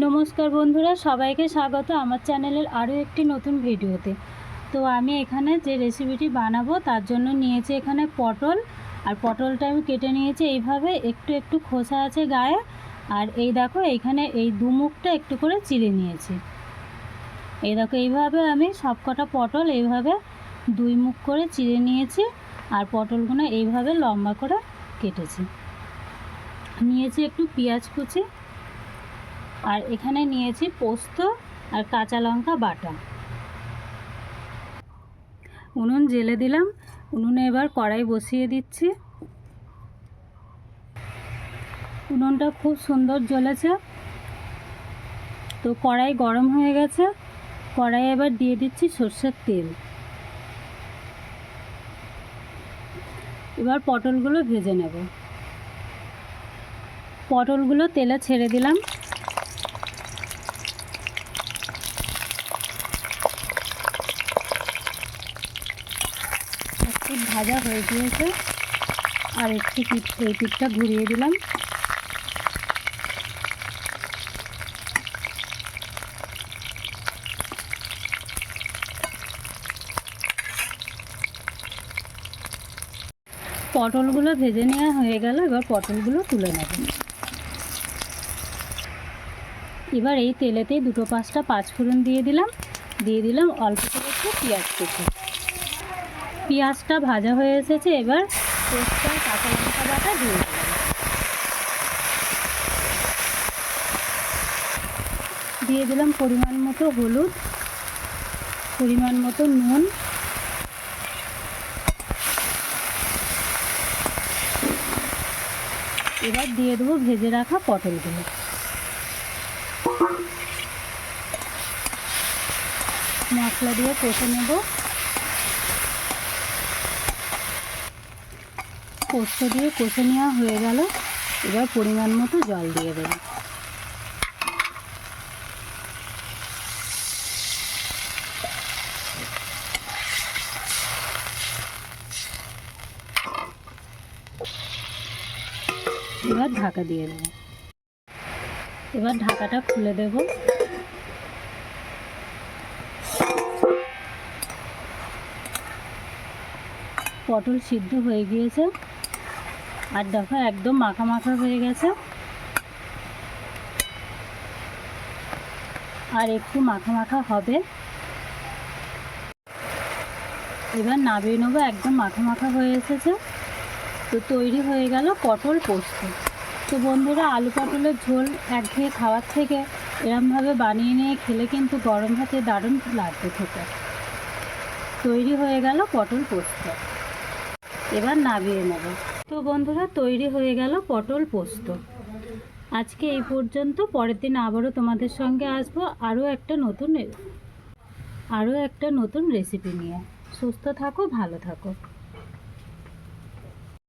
নমস্কার বন্ধুরা, সবাইকে স্বাগত আমার চ্যানেলের আরও একটি নতুন ভিডিওতে। তো আমি এখানে যে রেসিপিটি বানাবো, তার জন্য নিয়েছি এখানে পটল। আর পটলটা আমি কেটে নিয়েছি এইভাবে, একটু একটু খোসা আছে গায়ে। আর এই দেখো এইখানে এই দুমুখটা একটু করে চিড়ে নিয়েছি। এই দেখো, এইভাবে আমি সব কটা পটল এইভাবে দুই মুখ করে চিড়ে নিয়েছি। আর পটলগুলো এইভাবে লম্বা করে কেটেছি। নিয়েছি একটু পেঁয়াজ কুচি। আর এখানে নিয়েছি পোস্ত আর কাঁচা লঙ্কা বাটা। উনুন জেলে দিলাম, উনুনে এবার কড়াই বসিয়ে দিচ্ছি। উনুনটা খুব সুন্দর জ্বলেছে। তো কড়াই গরম হয়ে গেছে কড়াই এবার দিয়ে দিচ্ছি সর্ষের তেল। এবার পটলগুলো ভেজে নেব। পটলগুলো তেলে ছেড়ে দিলাম। একটু ভাজা হয়ে গিয়েছে। আর একটু পিঠ এই পিঠটা ঘুরিয়ে দিলাম। পটলগুলো ভেজে নেওয়া হয়ে গেল, এবার পটলগুলো তুলে নেব। এবার এই তেলেতেই দুটো পাঁচটা পাঁচফোড়ন দিয়ে দিলাম। দিয়ে দিলাম অল্প করে একটু পেঁয়াজ কুচি। পেঁয়াজটা ভাজা হয়ে এসেছে, এবার আর কাঁচা লঙ্কা বাটা দিয়ে দিলাম দিয়ে দিলাম পরিমাণ মতো হলুদ, পরিমাণ মতো নুন। এবার দিয়ে দেবো ভেজে রাখা পটলগুলো। মশলা দিয়ে কষে নেব। পোস্ত দিয়ে কষে নেওয়া হয়ে গেল। এবার পরিমাণ মতো জল দিয়ে দেবো। এবার ঢাকা দিয়ে দেবো। এবার ঢাকাটা খুলে দেব। পটল সিদ্ধ হয়ে গিয়েছে। আর দেখো একদম মাখা মাখা হয়ে গেছে। আর একটু মাখা মাখা হবে। এবার নামিয়ে নেব, একদম মাখা মাখা হয়ে এসেছে। তো তৈরি হয়ে গেল পটল পোস্ত। তো বন্ধুরা, আলু পটলের ঝোল একঘেয়ে খাওয়ার থেকে এরমভাবে বানিয়ে নিয়ে খেলে কিন্তু গরম ভাতে দারুণ লাগবে খেতে। তৈরি হয়ে গেল পটল পোস্ত। এবার নামিয়ে নেব। তো বন্ধুরা, তৈরি হয়ে গেল পটল পোস্ত। আজকে এই পর্যন্ত, পরের দিন আবারও তোমাদের সঙ্গে আসব আরও একটা নতুন আরও একটা নতুন রেসিপি নিয়ে। সুস্থ থাকো, ভালো থাকো।